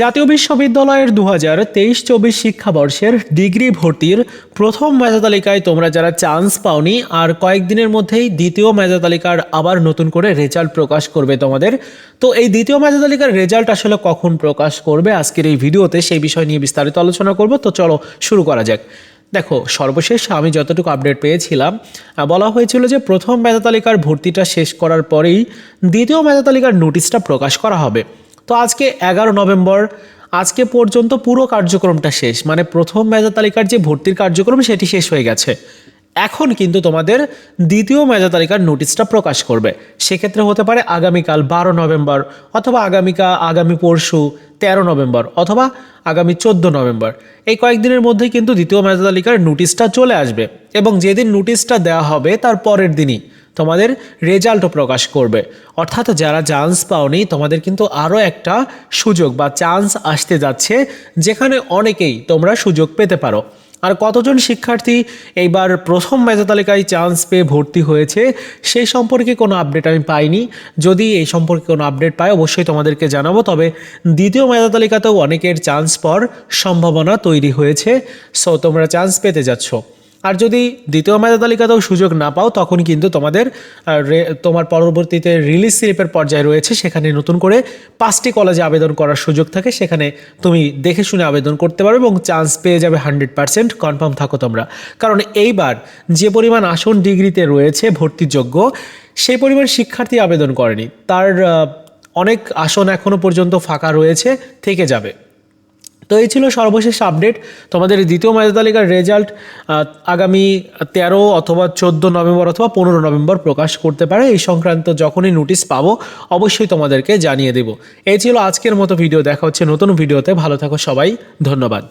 জাতীয় বিশ্ববিদ্যালয়ের দু হাজার তেইশ চব্বিশ শিক্ষাবর্ষের ডিগ্রি ভর্তির প্রথম মেধা তালিকায় তোমরা যারা চান্স পাওনি আর কয়েকদিনের মধ্যেই দ্বিতীয় মেধা তালিকার আবার নতুন করে রেজাল্ট প্রকাশ করবে তোমাদের। তো এই দ্বিতীয় মেধা তালিকার রেজাল্ট আসলে কখন প্রকাশ করবে আজকের এই ভিডিওতে সেই বিষয় নিয়ে বিস্তারিত আলোচনা করব। তো চলো শুরু করা যাক। দেখো, সর্বশেষ আমি যতটুকু আপডেট পেয়েছিলাম বলা হয়েছিল যে প্রথম মেধা তালিকার ভর্তিটা শেষ করার পরেই দ্বিতীয় মেধা তালিকার নোটিশটা প্রকাশ করা হবে। তো আজকে এগারো নভেম্বর, আজকে পর্যন্ত পুরো কার্যক্রমটা শেষ মানে প্রথম মেধা তালিকার যে ভর্তির কার্যক্রম সেটি শেষ হয়ে গেছে। এখন কিন্তু তোমাদের দ্বিতীয় মেধা তালিকার নোটিশটা প্রকাশ করবে। সেক্ষেত্রে হতে পারে আগামীকাল বারো নভেম্বর অথবা আগামীকা, আগামী পরশু তেরো নভেম্বর অথবা আগামী চোদ্দ নভেম্বর। এই কয়েকদিনের মধ্যেই কিন্তু দ্বিতীয় মেধা তালিকার নোটিশটা চলে আসবে এবং যেদিন নোটিশটা দেওয়া হবে তার পরের দিনই তোমাদের রেজাল্টও প্রকাশ করবে। অর্থাৎ যারা চান্স পাওনি, তোমাদের কিন্তু আরও একটা সুযোগ বা চান্স আসতে যাচ্ছে, যেখানে অনেকেই তোমরা সুযোগ পেতে পারো। আর কতজন শিক্ষার্থী এইবার প্রথম মেধা তালিকায় চান্স পেয়ে ভর্তি হয়েছে সেই সম্পর্কে কোনো আপডেট আমি পাইনি। যদি এই সম্পর্কে কোনো আপডেট পাই অবশ্যই তোমাদেরকে জানাব। তবে দ্বিতীয় মেধা তালিকাতেও অনেকের চান্স পাওয়ার সম্ভাবনা তৈরি হয়েছে। সো তোমরা চান্স পেতে যাচ্ছ। আর যদি দ্বিতীয় মেধা তালিকাতেও সুযোগ না পাও, তখন কিন্তু তোমাদের তোমার পরবর্তীতে রিলিজ স্লিপের পর্যায়ে রয়েছে। সেখানে নতুন করে পাঁচটি কলেজে আবেদন করার সুযোগ থাকে। সেখানে তুমি দেখে শুনে আবেদন করতে পারো এবং চান্স পেয়ে যাবে হান্ড্রেড পার্সেন্ট কনফার্ম থাকো তোমরা। কারণ এইবার যে পরিমাণ আসন ডিগ্রিতে রয়েছে ভর্তিযোগ্য, সেই পরিমাণ শিক্ষার্থী আবেদন করেনি। তার অনেক আসন এখনও পর্যন্ত ফাঁকা রয়েছে, থেকে যাবে। তো এই ছিল সর্বশেষ আপডেট তোমাদের দ্বিতীয় মেধা তালিকার রেজাল্ট আগামী তেরো অথবা চোদ্দ নভেম্বর অথবা পনেরো নভেম্বর প্রকাশ করতে পারে। এই সংক্রান্ত যখনই নোটিশ পাবো, অবশ্যই তোমাদেরকে জানিয়ে দেব। এই ছিল আজকের মতো ভিডিও দেখা হচ্ছে নতুন ভিডিওতে ভালো থাকো সবাই। ধন্যবাদ।